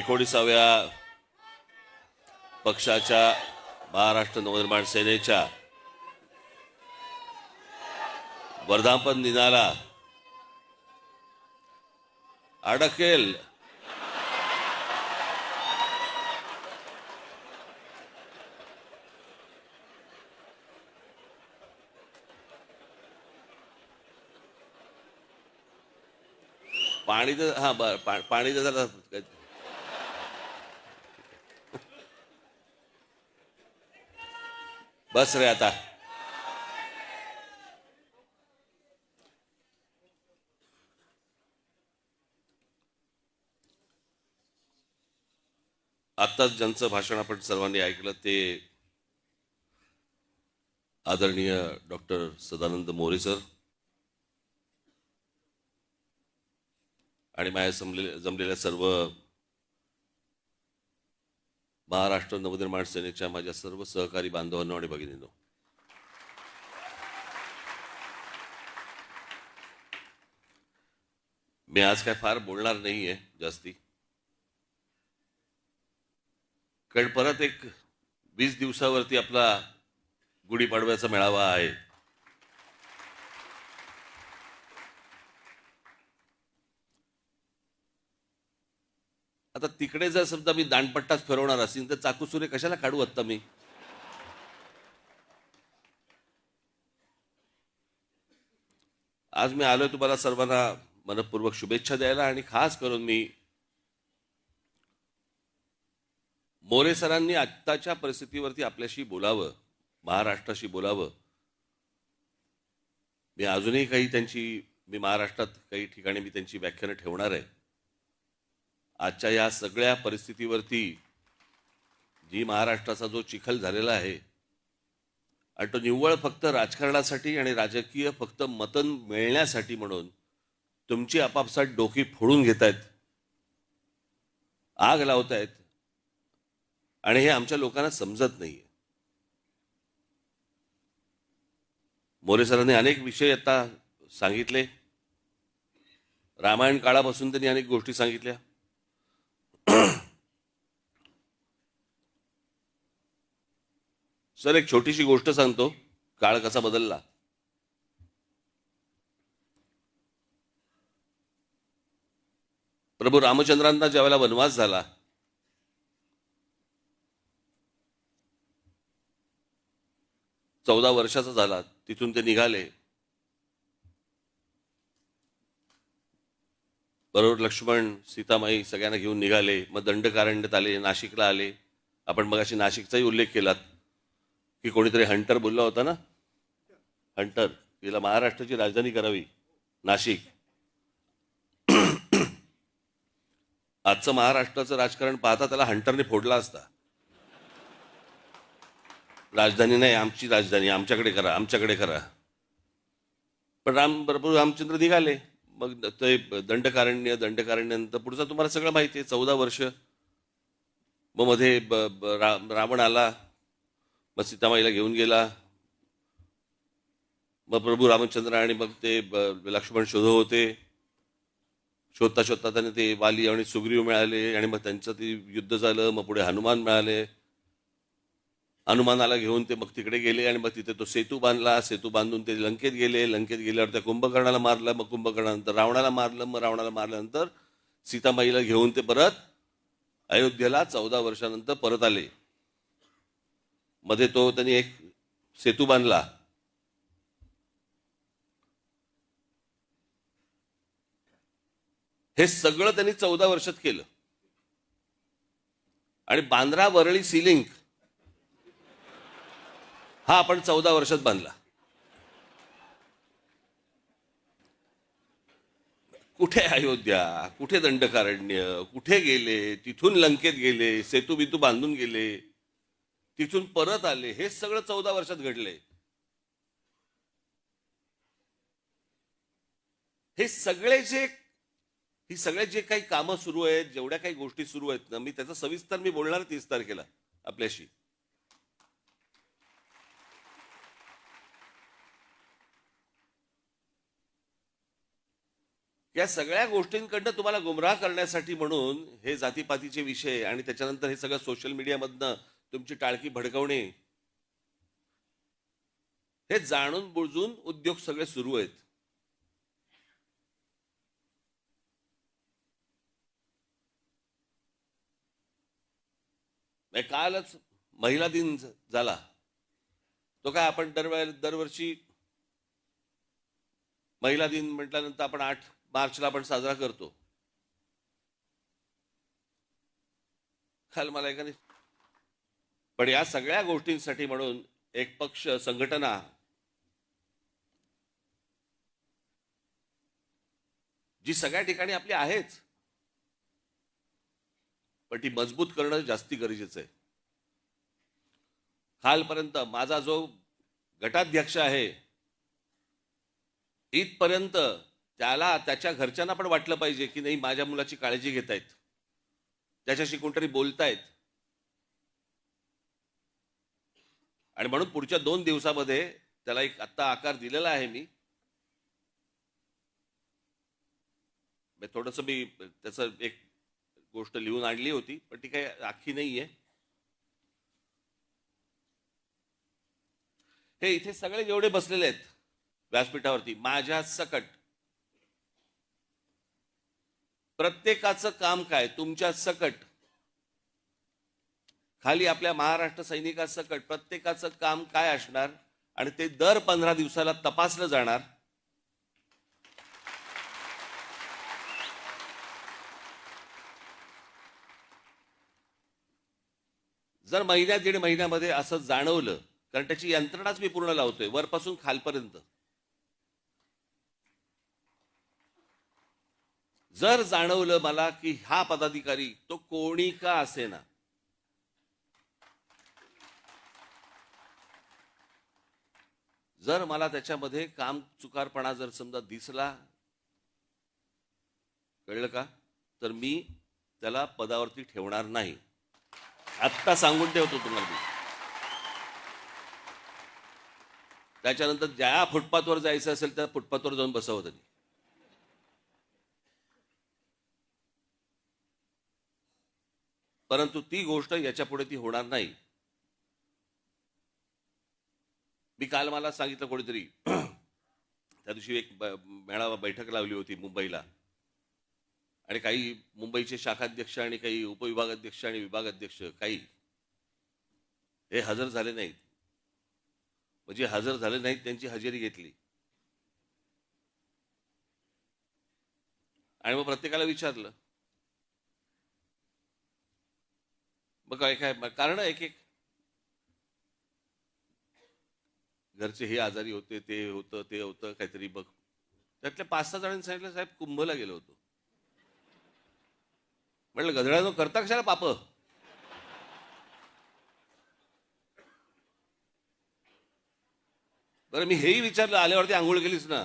एकोणीसाव्या पक्षाच्या महाराष्ट्र नवनिर्माण सेनेच्या वर्धापन दिनाला अडकेल. पाणी तर हा बर पाणी तर झालं. बस रे आता. आत्ताच ज्यांचं भाषण आपण सर्वांनी ऐकलं ते आदरणीय डॉक्टर सदानंद मोरे सर. आणि माझ्या जमलेल्या सर्व महाराष्ट्र नवनिर्माण सेनेच्या माझ्या सर्व सहकारी बांधवांनो आणि भगिनींनो. मी आज काय फार बोलणार नाहीये जास्ती. कारण परत एक वीस दिवसावरती आपला गुढीपाडव्याचा मेळावा आहे. आता तिकडे जर समजा मी दांडपट्टाच फिरवणार असेल तर चाकूसुरे कशाला काढू आत्ता मी? आज मी आलोय तुम्हाला सर्वांना मनपूर्वक शुभेच्छा द्यायला आणि खास करून मी मोरे सरांनी आत्ताच्या परिस्थितीवरती आपल्याशी बोलावं महाराष्ट्राशी बोलावं. मी अजूनही काही त्यांची मी महाराष्ट्रात काही ठिकाणी मी त्यांची व्याख्यानं ठेवणार आहे. आजच्या या सगळ्या परिस्थितीवरती जी महाराष्ट्राचा जो चिखल झालेला आहे आणि तो निव्वळ फक्त राजकारणासाठी आणि राजकीय फक्त मतन मिळण्यासाठी म्हणून तुमची आपापसात डोकी फोडून घेत आहेत आग लावत आहेत आणि हे आमच्या लोकांना समजत नाहीये. मोरे सरांनी अनेक विषय आता सांगितले. रामायण काळापासून त्यांनी अनेक गोष्टी सांगितल्या. सर एक छोटीशी गोष्ट सांगतो. काळ कसा बदलला? प्रभू रामचंद्रांना ज्यावेळेला वनवास झाला चौदा वर्षाचा झाला तिथून ते निघाले. बरोबर लक्ष्मण सीतामाई सगळ्यांना घेऊन निघाले. मग दंडकारण्यत आले नाशिकला आले. आपण मग अशी नाशिकचाही उल्लेख केलात की कोणीतरी हंटर बोलला होता ना? हंटर तिला महाराष्ट्राची राजधानी करावी नाशिक. आजचं महाराष्ट्राचं राजकारण पाहता त्याला हंटरने फोडला असता. राजधानी नाही आमची राजधानी आमच्याकडे करा आमच्याकडे करा. पण राम बरोबर रामचंद्र निघाले. मग ते दंडकारण्य दंडकारण्यानंतर पुढचं तुम्हाला सगळं माहिती आहे. चौदा वर्ष. मग मध्ये ब- ब- रावण आला. मग सीतामाईला घेऊन गेला. मग प्रभू रामचंद्र आणि मग ते ब- लक्ष्मण शोध होते. शोधता शोधता त्यांना ते वाली आणि सुग्रीव मिळाले आणि मग त्यांचं ते युद्ध झालं. मग पुढे हनुमान मिळाले. हनुमानाला घेऊन ते मग तिकडे गेले आणि मग तिथे तो सेतू बांधला. सेतू बांधून ते लंकेत गेले. लंकेत गेल्यावर त्या कुंभकर्णाला मारलं. मग कुंभकर्णानंतर रावणाला मारलं. मग रावणाला मारल्यानंतर सीतामाईला घेऊन ते परत अयोध्येला चौदा वर्षानंतर परत आले. मध्ये तो त्यांनी एक सेतू बांधला. हे सगळं त्यांनी चौदा वर्षात केलं. आणि बांद्रा वरळी सिलिंक हा आपण चौदा वर्षात बांधला. कुठे अयोध्या? कुठे दंडकारण्य? कुठे गेले? तिथून लंकेत गेले सेतू बितू बांधून गेले तिथून परत आले हे सगळं चौदा वर्षात घडले. हे सगळे जे ही सगळे जे काही कामं सुरू आहेत जेवढ्या काही गोष्टी सुरू आहेत ना मी त्याचा सविस्तर मी बोलणार तीस तारखेला आपल्याशी. या सगळ्या गोष्टींकडनं तुम्हाला गुमराह करण्यासाठी म्हणून हे जातीपातीचे विषय आणि त्याच्यानंतर हे सगळं सोशल मीडियामधनं तुमची टाळकी भडकवणे हे जाणून बुजून उद्योग सगळे सुरू आहेत. नाही, कालच महिला दिन झाला. तो काय आपण दरवेळे दरवर्षी महिला दिन म्हटल्यानंतर आपण आठ मार्चला आपण साजरा करतो. काल मला एकाने पण या सगळ्या गोष्टींसाठी म्हणून एक पक्ष संघटना जी सगळ्या ठिकाणी आपली आहेच पण ती मजबूत करणं जास्ती गरजेचं आहे. कालपर्यंत माझा जो गटाध्यक्ष आहे इथपर्यंत त्याला त्याच्या घरच्यांना पण वाटलं पाहिजे की नाही माझ्या मुलाची काळजी घेत आहेत त्याच्याशी कोणतरी बोलतायत. आणि म्हणून पुढच्या दोन दिवसामध्ये त्याला एक आत्ता आकार दिलेला आहे मी. थोडस मी त्याचं एक गोष्ट लिहून आणली होती पण ती काही आखी नाहीये. हे इथे सगळे जेवढे बसलेले आहेत व्यासपीठावरती माझ्या सकट प्रत्येकाचं काम काय? तुमच्या सकट. खाली आपल्या महाराष्ट्र सैनिकासकट प्रत्येकाचं काम काय असणार? आणि ते दर पंधरा दिवसाला तपासलं जाणार. जर महिन्या दीड महिन्यामध्ये असं जाणवलं कारण त्याची यंत्रणाच मी पूर्ण लावतोय वरपासून खालपर्यंत. जर जाणवलं मला की हा पदाधिकारी तो कोणी का असेना? जर मला त्याच्यामध्ये काम चुकारपणा जर समजा दिसला कळलं का? तर मी त्याला पदावरती ठेवणार नाही. आत्ता सांगून ठेवतो तुम्हाला मी. त्याच्यानंतर ज्या फुटपाथवर जायचं असेल त्या फुटपाथवर जाऊन बसावं त्यांनी. परंतु ती गोष्ट याच्यापुढे ती होणार नाही. मी काल मला सांगितलं कोणीतरी त्या दिवशी एक मेळावा बैठक लावली होती मुंबईला. आणि काही मुंबईचे शाखाध्यक्ष आणि काही उपविभागाध्यक्ष आणि विभागाध्यक्ष काही हे हजर झाले नाहीत. म्हणजे हजर झाले नाहीत त्यांची हजेरी घेतली. आणि मग प्रत्येकाला विचारलं मग काय काय कारण एक एक. घरचे हे आजारी होते ते होतं ते होतं काहीतरी बघ त्यातल्या पाच सहा जणांनी सांगितलं साहेब कुंभला गेलो होतो. म्हटलं गधड्यानं करता कशाला पाप? बरं मी हेही विचारलं आल्यावरती आंघोळ केलीच ना?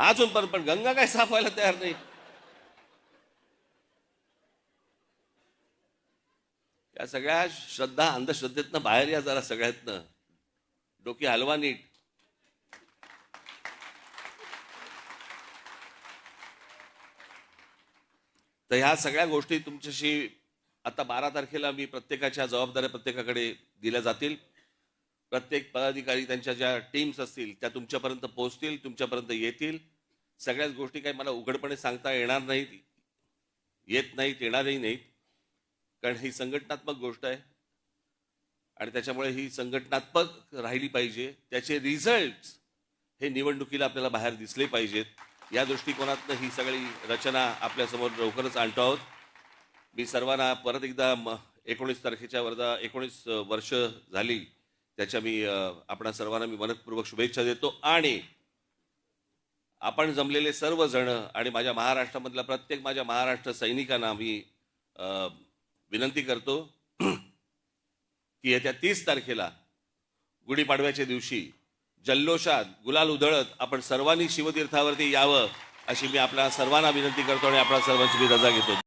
अजून पण पण गंगा काय साफ व्हायला तयार नाही. या सगळ्या श्रद्धा अंधश्रद्धेतनं बाहेर या जरा सगळ्यातनं. डोकी हलवा नीट. तर ह्या सगळ्या गोष्टी तुमच्याशी आता बारा तारखेला मी प्रत्येकाच्या जबाबदाऱ्या प्रत्येकाकडे दिल्या जातील. प्रत्येक पदाधिकारी त्यांच्या ज्या टीम्स असतील त्या तुमच्यापर्यंत पोहोचतील तुमच्यापर्यंत येतील. सगळ्याच गोष्टी काही मला उघडपणे सांगता येणार नाहीत. येत नाहीत येणारही नाहीत. कारण ही संघटनात्मक गोष्ट आहे. आणि त्याच्यामुळे ही संघटनात्मक राहिली पाहिजे. त्याचे रिझल्ट हे निवडणुकीला आपल्याला बाहेर दिसले पाहिजेत. या दृष्टिकोनातनं ही सगळी रचना आपल्यासमोर लवकरच आणतो आहोत. मी सर्वांना परत एकदा म- एकोणीस तारखेच्या वर्धा एकोणीस वर्ष झाली. त्याच्या मी आपणा सर्वांना मी मनपूर्वक शुभेच्छा देतो. आणि आपण जमलेले सर्व जण आणि माझ्या महाराष्ट्रामधल्या प्रत्येक माझ्या महाराष्ट्र सैनिकांना मी विनंती करतो की येत्या तीस तारखेला गुढीपाडव्याच्या दिवशी जल्लोषात गुलाल उधळत आपण सर्वांनी शिवतीर्थावरती यावं अशी मी आपल्या सर्वांना विनंती करतो आणि आपल्या सर्वांची मी रजा घेतो.